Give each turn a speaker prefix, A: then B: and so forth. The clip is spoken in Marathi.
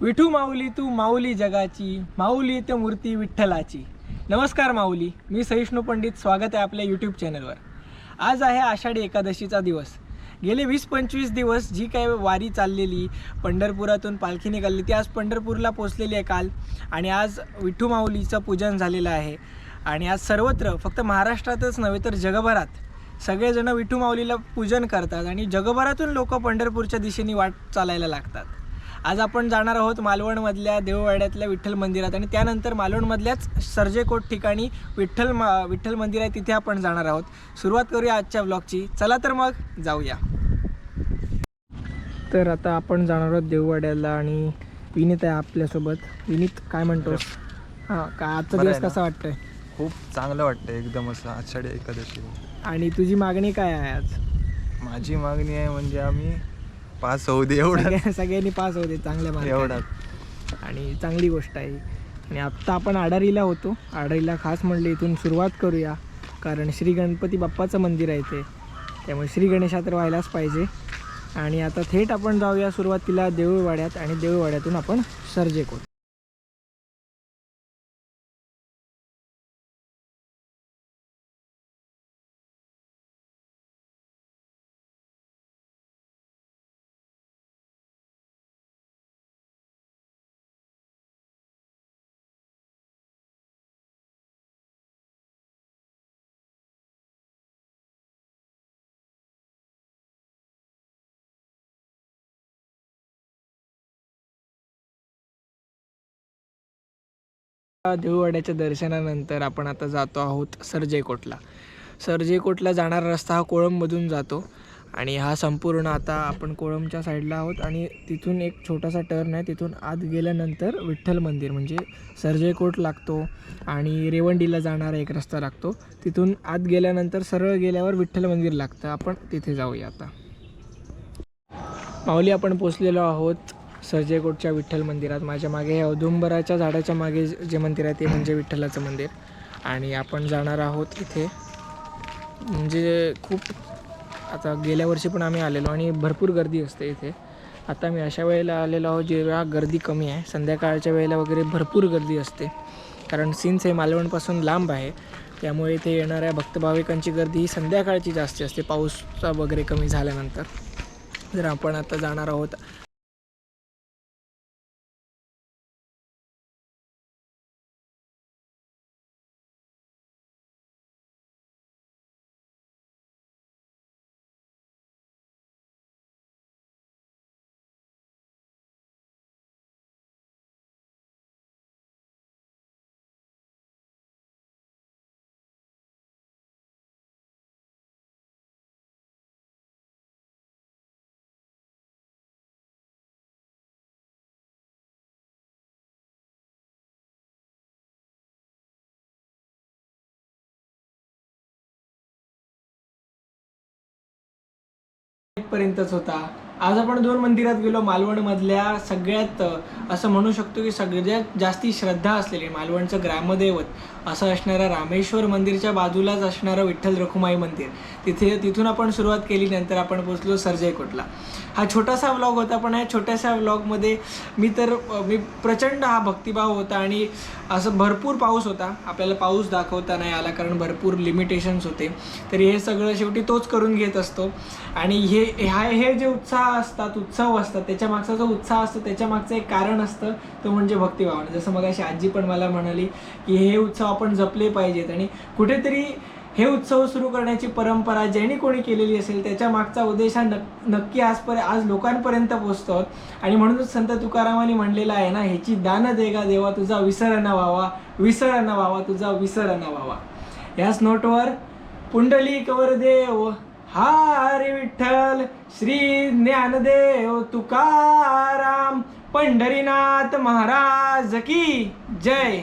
A: विठू माऊली तू माऊली जगाची माऊली ते मूर्ती विठ्ठलाची. नमस्कार माऊली मी सहिष्णू पंडित स्वागत आहे आपल्या यूट्यूब चॅनलवर आज आहे आषाढी एकादशीचा दिवस. गेले वीस पंचवीस दिवस जी काही वारी चाललेली पंढरपुरातून पालखी निघाली ती आज पंढरपूरला पोचलेली आहे काल. आणि आज विठू माऊलीचं पूजन झालेलं आहे. आणि आज सर्वत्र फक्त महाराष्ट्रातच नव्हे तर जगभरात सगळेजण विठू माऊलीला पूजन करतात आणि जगभरातून लोक पंढरपूरच्या दिशेने वाट चालायला लागतात. आज आपण जाणार आहोत मालवणमधल्या देववाड्यातल्या विठ्ठल मंदिरात आणि त्यानंतर मालवणमधल्याच सर्जेकोट ठिकाणी विठ्ठल मा विठ्ठल मंदिर आहे तिथे आपण जाणार आहोत. सुरुवात करूया आजच्या ब्लॉगची चला तर मग जाऊया. तर आता आपण जाणार आहोत देववाड्याला आणि विनीत आहे आपल्यासोबत. विनीत काय म्हणतोस? हां का आजचा दिवस? कसा वाटतोय?
B: खूप चांगलं वाटतं एकदम असं आषाढी एकादशी.
A: आणि तुझी मागणी काय आहे आज?
B: माझी मागणी आहे म्हणजे आम्ही पास होऊ दे एवढं.
A: सगळ्या- सगळ्यांनी पास होते चांगल्या मार्काने.
B: एवढाच
A: आणि चांगली गोष्ट आहे आणि आत्ता आपण आडारीला होतो. आडारीला खास म्हणले इथून सुरुवात करूया. कारण श्री गणपती बाप्पाचं मंदिर आहे ते. त्यामुळे श्री गणेशा तर व्हायलाच पाहिजे. आणि आता थेट आपण जाऊया सुरुवातीला देऊळवाड्यात आणि देऊळवाड्यातून आपण सर्जेकोट. देऊळवाड्याच्या दर्शनानंतर आपण आता जातो आहोत सरजेकोटला. सरजेकोटला जाणारा रस्ता हा कोळंबमधून जातो आणि हा संपूर्ण आता आपण कोळंबच्या साईडला आहोत आणि तिथून एक छोटासा टर्न आहे. तिथून आत गेल्यानंतर विठ्ठल मंदिर म्हणजे सरजेकोट लागतो आणि रेवंडीला जाणारा एक रस्ता लागतो. तिथून आत गेल्यानंतर सरळ गेल्यावर विठ्ठल मंदिर लागतं. आपण तिथे जाऊया आता. माऊली आपण पोचलेलो आहोत सर्जेकोटच्या विठ्ठल मंदिरात. माझ्या मागे औदुंबराच्या झाडाच्या मागे जे मंदिर आहे ते म्हणजे विठ्ठलाचं मंदिर. आणि आपण जाणार आहोत इथे. म्हणजे खूप आता गेल्या वर्षी पण आम्ही आलेलो आणि भरपूर गर्दी असते इथे. आता मी अशा वेळेला आलेलो आहोत जेव्हा गर्दी कमी आहे. संध्याकाळच्या वेळेला वगैरे भरपूर गर्दी असते. कारण सिन्स हे मालवणपासून लांब आहे. त्यामुळे इथे येणाऱ्या भक्तभाविकांची गर्दी ही संध्याकाळची जास्ती असते. पाऊसचा वगैरे कमी झाल्यानंतर. जर आपण आता जाणार आहोत पर्यंतच होता. आज आपण दोन मंदिरात गेलो मालवणमधल्या सगळ्यात असं म्हणू शकतो की सगळ्यात जास्ती श्रद्धा असलेली मालवणचं ग्रामदैवत असं असणारं रामेश्वर मंदिरच्या बाजूलाच असणारं विठ्ठल रखुमाई मंदिर. तिथे तिथून आपण सुरुवात केली नंतर आपण पोचलो सर्जयकोटला. हा छोटासा व्लॉग होता पण या छोट्याशा व्लॉगमध्ये मी तर मी प्रचंड हा भक्तिभाव होता आणि असं भरपूर पाऊस होता. आपल्याला पाऊस दाखवता नाही आला कारण भरपूर लिमिटेशन्स होते. तरी हे सगळं शेवटी तोच करून घेत असतो. आणि हे ह्या हे जे उत्साह असतात उत्सव असतात त्याच्या मागचा जो उत्साह असतो त्याच्या मागचं एक कारण असतं तो म्हणजे भक्तिभावना जसं मग अशी आजी पण मला म्हणाली की हे उत्सव आपण जपले पाहिजेत आणि कुठेतरी हे उत्सव सुरू करण्याची परंपरा ज्यांनी कोणी केलेली असेल त्याच्या मागचा उद्देश हा नक् नक्की आजपर्यंत आज लोकांपर्यंत पोचतो आणि म्हणूनच संत तुकारामाने म्हणलेला आहे ना ह्याची दान देगा देवा तुझा विसरणा व्हावा विसरणा व्हावा तुझा विसरणा व्हावा. याच नोटवर पुंडली कवरदेव देव विठ्ठल श्री ज्ञानदेव तुकाराम पंढरीनाथ महाराज की जय.